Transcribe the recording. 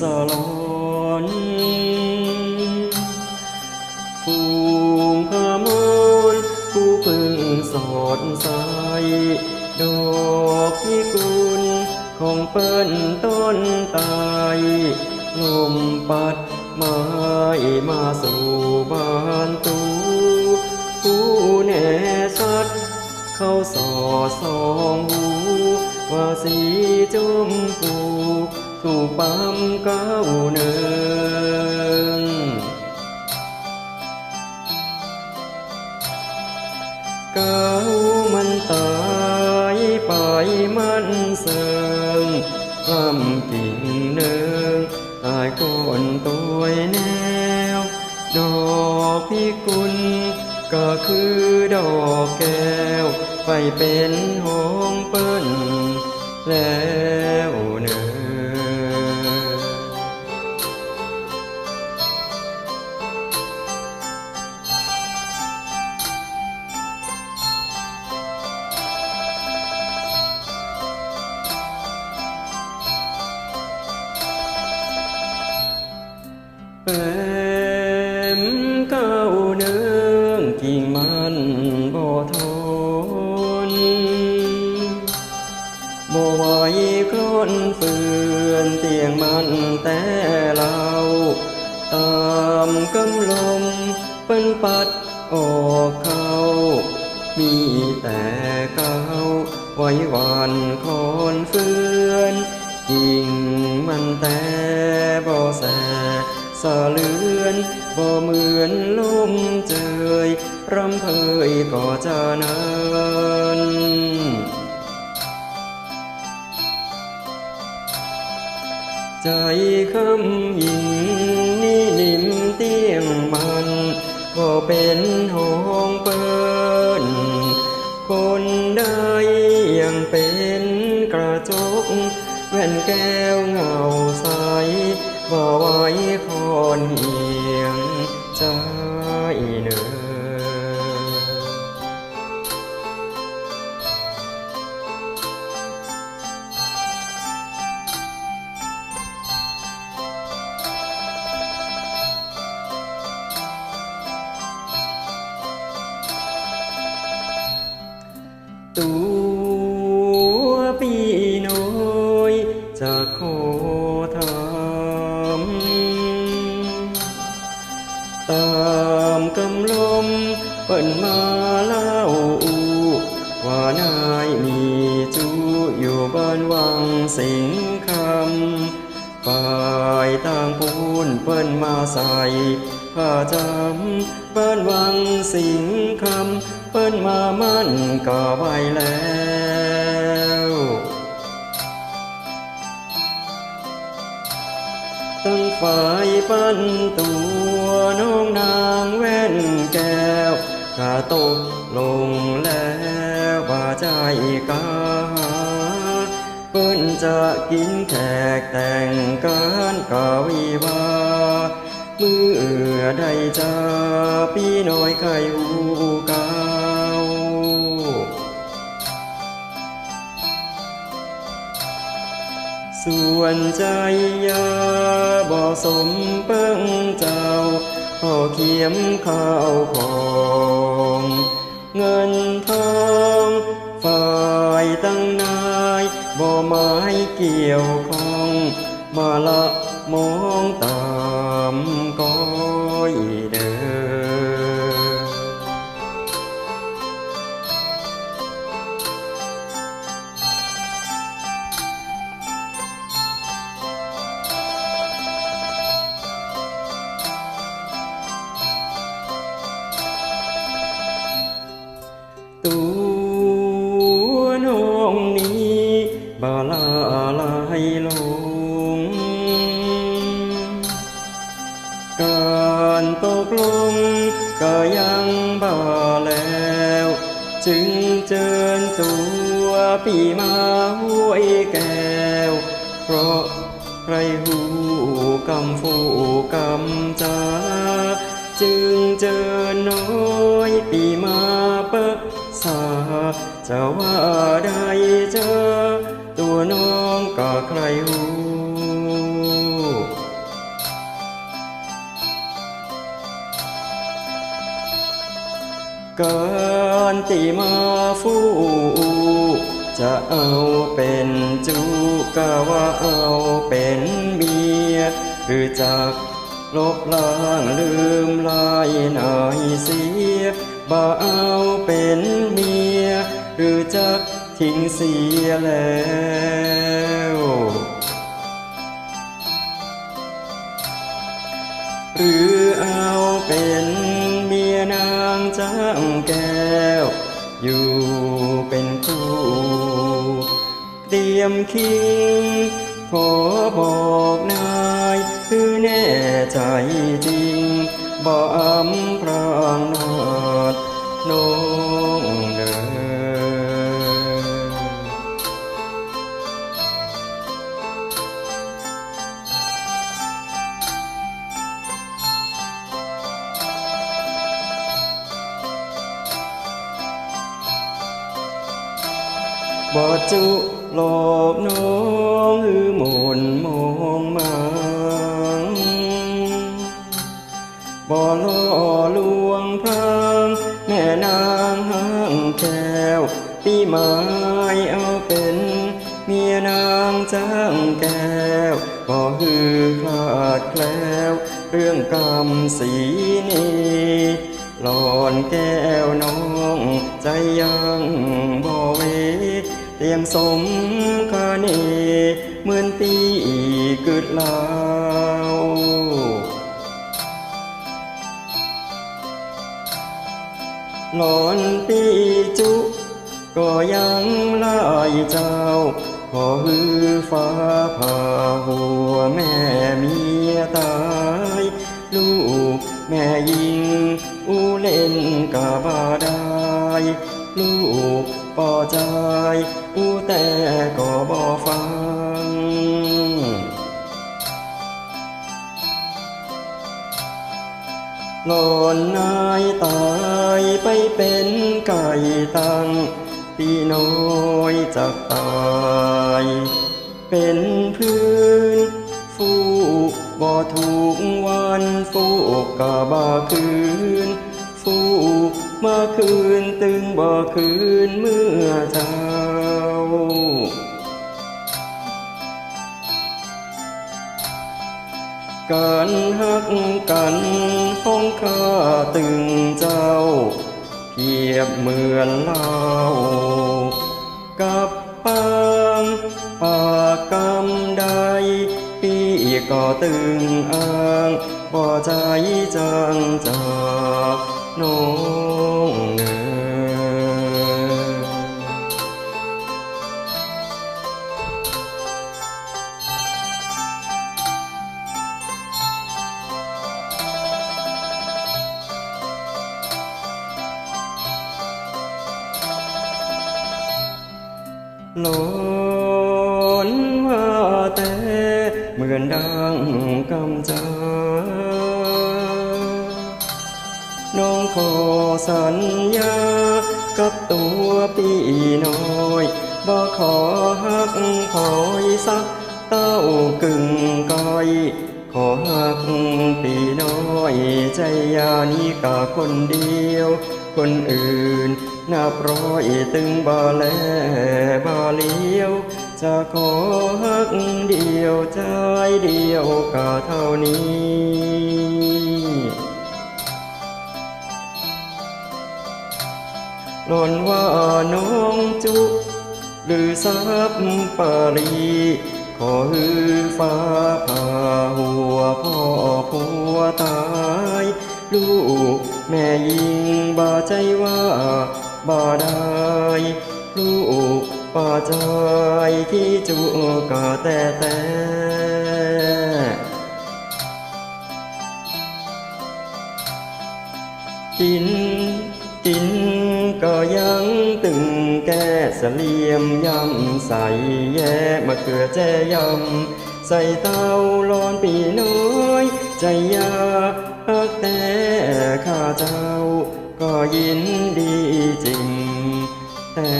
สลอนฟูงขมนผู้พึ่งสอดใสดอกพิกุลของเปิ้นต้นตายลมปัดไม้มาสู่บ้านตูผู้แน่ชัด เข้าสอดสองหูว่าสีจมพู ถูกปั๊มเก้าเนินเก้ามันตายไปมันเสิงลำกิ่งเนิงตายก่อนตัวแนว ดอกพิกุล ก็คือดอกแก้ว ไปเป็นหองเปิ้นแล้ว เอเป็นเก้าเนืองกิ่งมันบ่ทนบ่ไหวคลอนเฟือนเตียงมันแต่เราตามกำลมเป็นปัดออกเขามีแต่เก้าไว้หวานคอนเฟือนกิ่งมันแต่บ่แส สะเลือนบ่เหมือนลมเจยรำเพยก็จะนั้นใจคำยิงนี่นิ่มเตียงมันก็เป็นห้องเปิ้นคนใดยังเป็นกระจกแว่นแก้วเงาใส ว่ไว้คนเอียงใจเนื้อตัวปี ปิ้นมาใส่ผ้าจำบ้นวังสิงคำเปิ้นมามั่นก็ไว้แล้วตั้งฝ่ายปั้นตัวน้องนางแว่นแก้วข้าตกลงแล้วว่าใจกา เปิ้นจะกินแขกแต่งการกาวิวาเมื่อใดจะปีน้อยไข่หูกาวส่วนใจยาบ่สมเปิ้งเจ้าขอเขียมข้าวของเงินทอง บ่ไม้เกี่ยวข้อง มาละมอง การตกลงก็ยังบ่แล้ว จึงเจิญตัวปีมาห้วยแก้ว เพราะใครหูกำฟูกำจาจึงเจอน้อยปีมาปะสาจะว่าได้เจอ ตัวน้องก็ใครหู การติมาฟูจะเอาเป็นจูกะว่าเอาเป็นเมียหรือจากลบล้างลืมลายนายเสียบ่เอาเป็นเมียหรือจักทิ้งเสียแล้วหรือเอาเป็นางจ้างแก้ว อยู่เป็นคู่เตรียมคิงขอบอกนาย คือแน่ใจจริงบ่อำ หลอกน้องหือหมนมองมังบ่ล่อลวงพรางแม่นางห้างแก้วปีไม้เอาเป็นเมียนางจ้างแก้วบ่ฮือคลาดแคล้วเรื่องกรรมสีนี้หลอนแก้วน้องใจยังบ่เว เตียมสมคาเนเหมือนปีกึดลาวหลอนปีจุ ก็ยังลายเจ้า ขอฮือฟ้าผ่าหัวแม่เมียตาย ลูกแม่ยิง อูเล่นกาบาได้ลูกปอใจ แต่ก็บ่ฟังหลอนนายตายไปเป็นไก่ตังปีน้อยจากตาย เป็นพื้น ฟูกบ่ถูกวันฟูกกะบ่คืน ฟูกมาคืนตึงบ่คืนเมื่อเจ้าการหักกันห้องข้าตึงเจ้า เพียบเหมือนเล่า กับปางปากกำใดปีก็ตึงอ้างบ่ใจจังจาก น้องเนอหลอ น้องขอสัญญา กับตัวปีน้อยบ่ขอหักคอยสักเต้ากึ่งก้อย ขอหักปีน้อยใจยานี้กะคนเดียว คนอื่นนับร้อยตึงบ่แลบ่เลี้ยว จะขอหักเดียวใจเดียวก็เท่านี้ หล่อนว่าน้องจุ หรือทรัพย์ปารี ขอฮือฟ้าผ่าหัวพ่อผัวตาย ลูกแม่ยิงบาใจว่าบ่ได้ ลูกป่าใจที่จุกะแต่แต่ ยังตึงแก้เสลียมยำใส่แย่มะเขือแจยำใส่เตาร้อนปีน้อย ใจยาฮักแต่ข้าเจ้า ก็ยินดีจริงแต่